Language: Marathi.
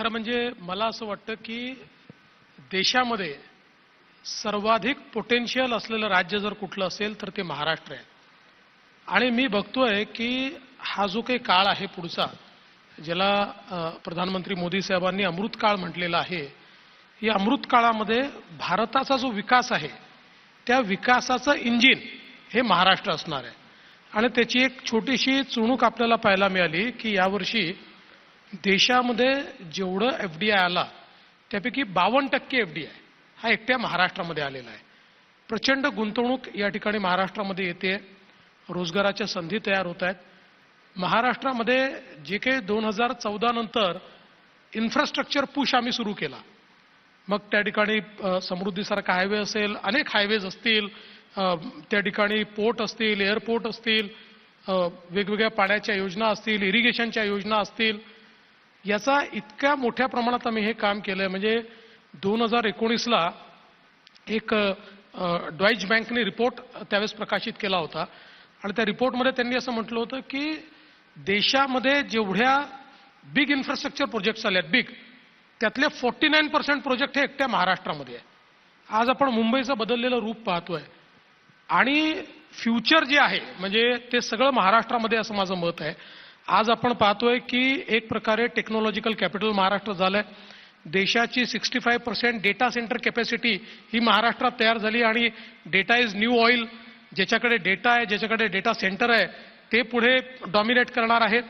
खरं म्हणजे मला असं वाटतं की देशामध्ये सर्वाधिक पोटेन्शियल असलेलं राज्य जर कुठलं असेल तर ते महाराष्ट्र आहे. आणि मी बघतोय की हा जो काही काळ आहे पुढचा ज्याला प्रधानमंत्री मोदी साहेबांनी अमृत काळ म्हटलेला आहे या अमृत काळामध्ये भारताचा जो विकास आहे त्या विकासाचं इंजिन हे महाराष्ट्र असणार आहे. आणि त्याची एक छोटीशी चुणूक आपल्याला पाहायला मिळाली की यावर्षी देशामध्ये जेवढं एफ डी आय आला त्यापैकी बावन्न टक्के एफ डी आय हा एकट्या महाराष्ट्रामध्ये आलेला आहे. प्रचंड गुंतवणूक या ठिकाणी महाराष्ट्रामध्ये येते. रोजगाराच्या संधी तयार होत आहेत. महाराष्ट्रामध्ये जे काही दोन हजार चौदा नंतर इन्फ्रास्ट्रक्चर पुश आम्ही सुरू केला. मग त्या ठिकाणी समृद्धीसारखा हायवे असेल अनेक हायवेज असतील त्या ठिकाणी पोर्ट असतील एअरपोर्ट असतील वेगवेगळ्या पाण्याच्या योजना असतील इरिगेशनच्या योजना असतील याचा इतक्या मोठ्या प्रमाणात आम्ही हे काम केलंय. म्हणजे दोन हजार एकोणीसला एक डॉईज बँकने रिपोर्ट त्यावेळेस प्रकाशित केला होता. आणि त्या रिपोर्टमध्ये त्यांनी असं म्हटलं होतं की देशामध्ये जेवढ्या बिग इन्फ्रास्ट्रक्चर प्रोजेक्ट्स आले आहेत बिग त्यातले फोर्टी नाईन पर्सेंट प्रोजेक्ट हे एकट्या महाराष्ट्रामध्ये आहे. आज आपण मुंबईचं बदललेलं रूप पाहतोय. आणि फ्युचर जे आहे म्हणजे ते सगळं महाराष्ट्रामध्ये असं माझं मत आहे. आज आपण पाहतोय की एक प्रकारे टेक्नॉलॉजिकल कॅपिटल महाराष्ट्र झालंय. देशाची sixty five percent data centre capacity ही महाराष्ट्रात तयार झाली आणि डेटा इज न्यू ऑइल ज्याच्याकडे डेटा आहे ज्याच्याकडे डेटा सेंटर आहे ते पुढे डॉमिनेट करणार आहेत.